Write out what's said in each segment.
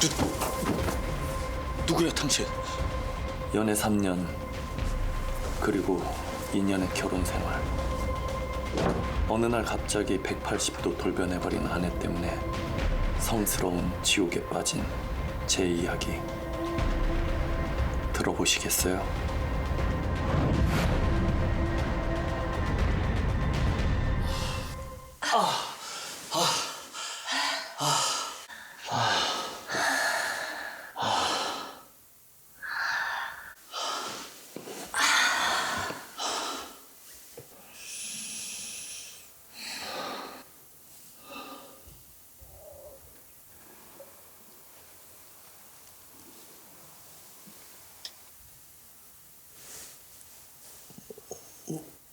누, 누구야 당신? 연애 3년 그리고 2년의 결혼 생활 어느 날 갑자기 180도 돌변해버린 아내 때문에 성스러운 지옥에 빠진 제 이야기 들어보시겠어요?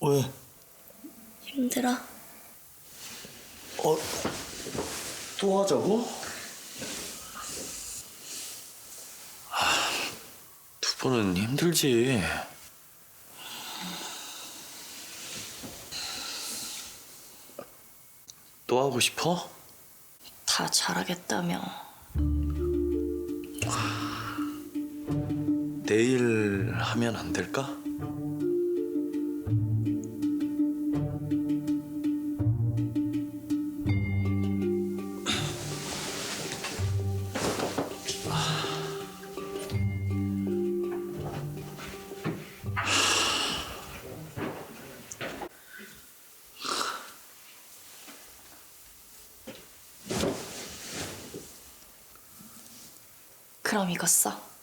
왜? 힘들어? 어? 또 하자고? 두 번은 힘들지 또 하고 싶어? 다 잘하겠다며. 내일 하면 안 될까? 그럼 이거 써.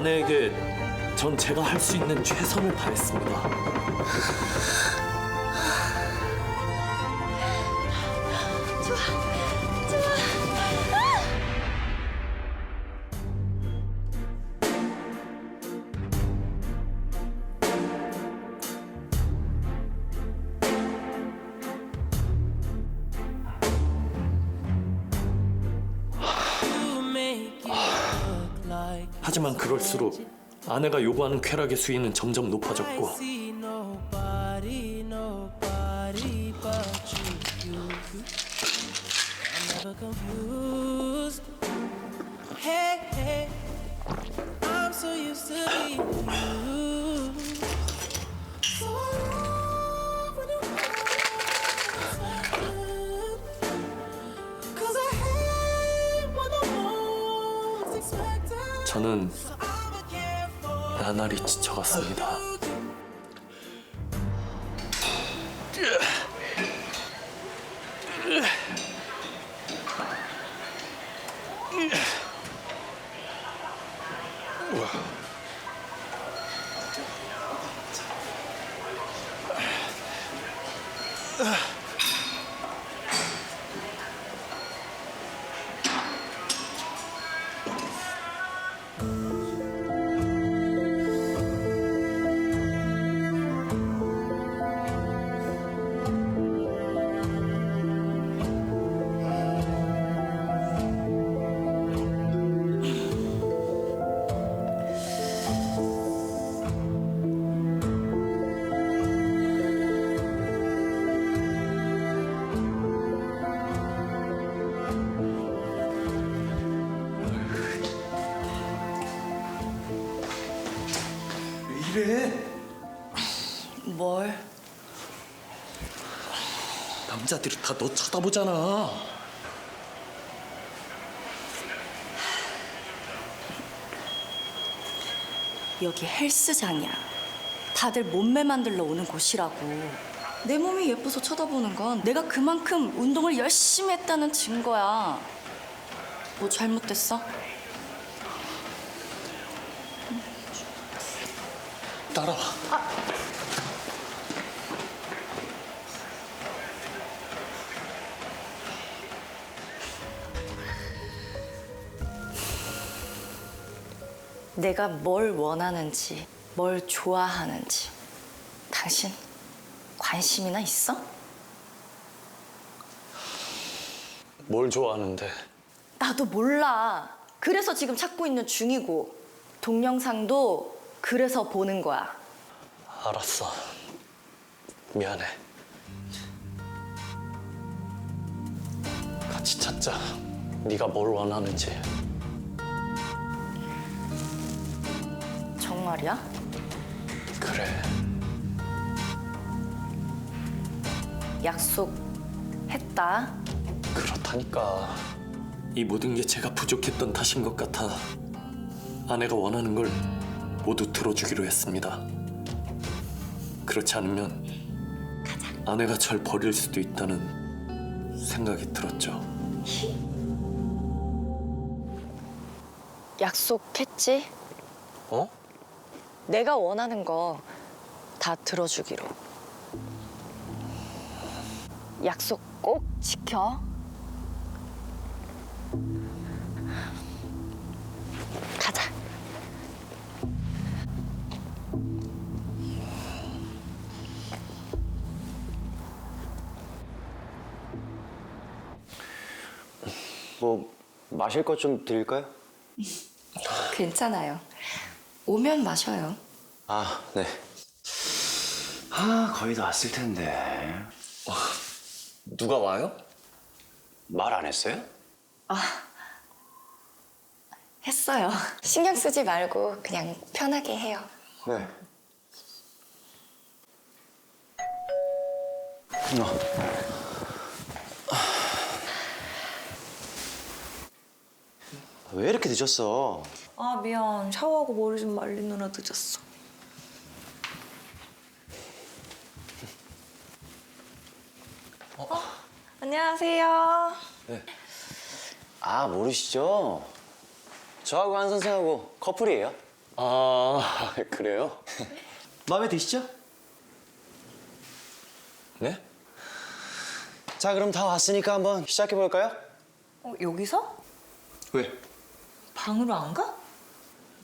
아내에게 전 제가 할 수 있는 최선을 다했습니다. 하지만 그럴수록 아내가 요구하는 쾌락의 수위는 점점 높아졌고 저는 나날이 지쳐갔습니다. 왜 이래? 뭘? 남자들이 다 너 쳐다보잖아. 여기 헬스장이야. 다들 몸매 만들러 오는 곳이라고. 내 몸이 예뻐서 쳐다보는 건 내가 그만큼 운동을 열심히 했다는 증거야. 뭐 잘못됐어? 따라와. 내가 뭘 원하는지, 뭘 좋아하는지. 당신 관심이나 있어? 뭘 좋아하는데? 나도 몰라. 그래서 지금 찾고 있는 중이고. 동영상도 그래서 보는 거야. 알았어. 미안해. 같이 찾자. 네가 뭘 원하는지. 정말이야? 그래. 약속했다. 그렇다니까. 이 모든 게 제가 부족했던 탓인 것 같아. 아내가 원하는 걸 모두 들어주기로 했습니다. 그렇지 않으면 아내가 절 버릴 수도 있다는 생각이 들었죠. 약속했지? 어? 내가 원하는 거 다 들어주기로. 약속 꼭 지켜. 마실 것 좀 드릴까요? 괜찮아요. 오면 마셔요. 아, 네. 아, 거의 다 왔을 텐데. 누가 와요? 말 안 했어요? 했어요. 신경 쓰지 말고 그냥 편하게 해요. 네. 어. 왜 이렇게 늦었어? 아 미안 샤워하고 머리 좀 말리느라 늦었어 어? 안녕하세요 아, 모르시죠? 저하고 한 선생하고 커플이에요. 아, 그래요? 마음에 드시죠? 네? 자, 그럼 다 왔으니까 한번 시작해 볼까요? 어, 여기서? 왜? 방으로 안 가?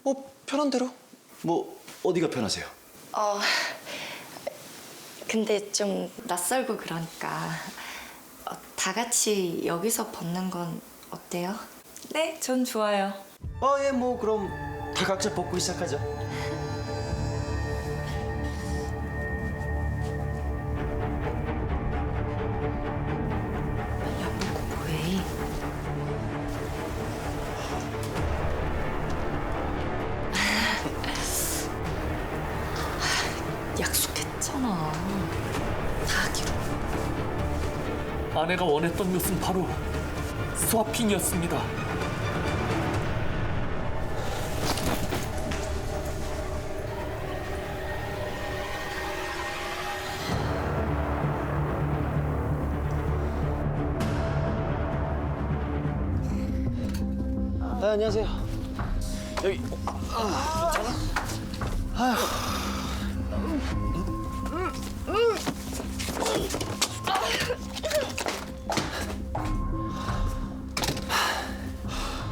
뭐 편한 대로. 뭐 어디가 편하세요? 어, 근데 좀 낯설고 그러니까 어, 다 같이 여기서 벗는 건 어때요? 네, 전 좋아요 어, 예, 뭐 그럼 다 각자 벗고 시작하죠. 아내가 원했던 것은 바로 스와핑이었습니다. 아, 안녕하세요. 여기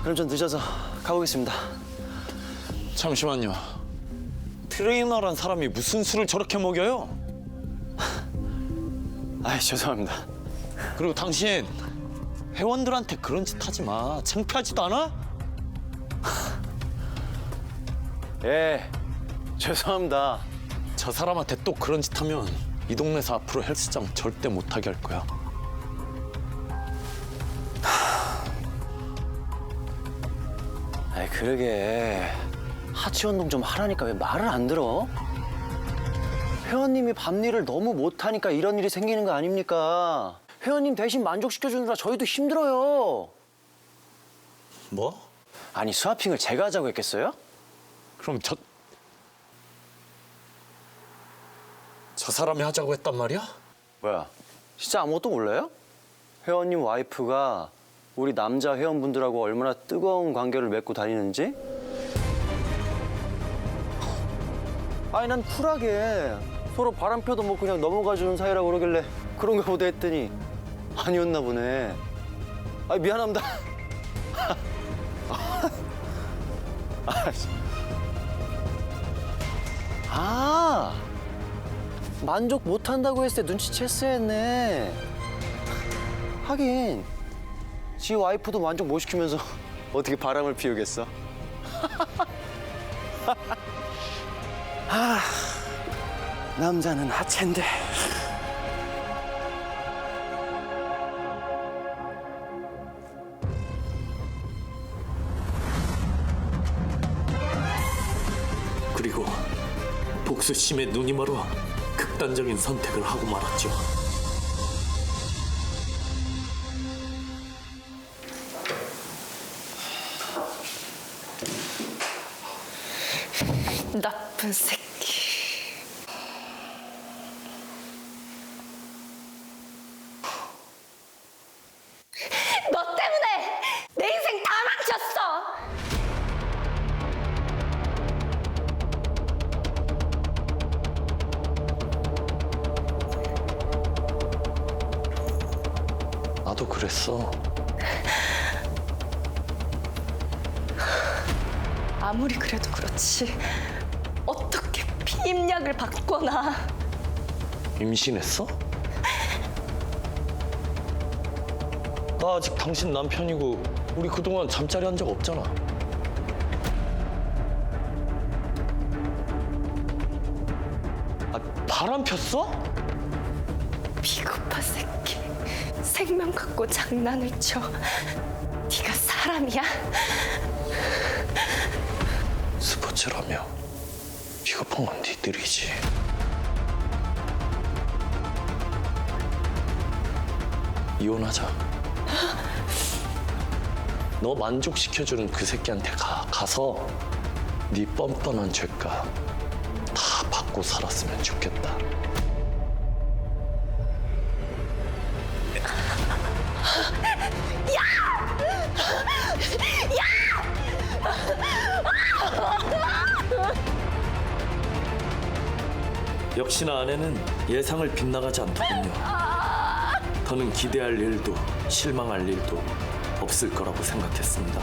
그럼 좀 늦어서 가보겠습니다. 잠시만요. 트레이너란 사람이 무슨 술을 저렇게 먹여요? 아, 죄송합니다. 그리고 당신 회원들한테 그런 짓 하지 마. 창피하지도 않아? 예, 죄송합니다. 저 사람한테 또 그런 짓 하면 이 동네에서 앞으로 헬스장 절대 못하게 할 거야. 아이, 그러게 하체 운동 좀 하라니까 왜 말을 안 들어? 회원님이 밤일을 너무 못하니까 이런 일이 생기는 거 아닙니까? 회원님 대신 만족시켜주느라 저희도 힘들어요. 뭐? 아니 스와핑을 제가 하자고 했겠어요? 그럼 저... 저 사람이 하자고 했단 말이야? 뭐야? 진짜 아무것도 몰라요? 회원님 와이프가 우리 남자 회원분들하고 얼마나 뜨거운 관계를 맺고 다니는지? 아니 난 쿨하게 서로 바람 펴도 뭐 그냥 넘어가 주는 사이라고 그러길래 그런가 보다 했더니 아니었나 보네. 아 미안합니다. 아, 씨. 아 만족 못한다고 했을 때 눈치챘어야 했네. 하긴 지 와이프도 만족 못 시키면서 어떻게 바람을 피우겠어? 아 남자는 하체인데. 그리고 복수심에 눈이 멀어 극단적인 선택을 하고 말았죠. 그랬어. 아무리 그래도 그렇지. 어떻게 피임약을 받거나 임신했어? 나 아직 당신 남편이고 우리 그동안 잠자리 한 적 없잖아. 아, 바람 폈어? 비겁한 새끼. 생명 갖고 장난을 쳐. 네가 사람이야? 스포츠라며 비겁한 건 니들이지. 이혼하자. 너 만족시켜주는 그 새끼한테 가. 가서 네 뻔뻔한 죄값 다 받고 살았으면 좋겠다. 역시나 아내는 예상을 빗나가지 않더군요. 더는 기대할 일도 실망할 일도 없을 거라고 생각했습니다.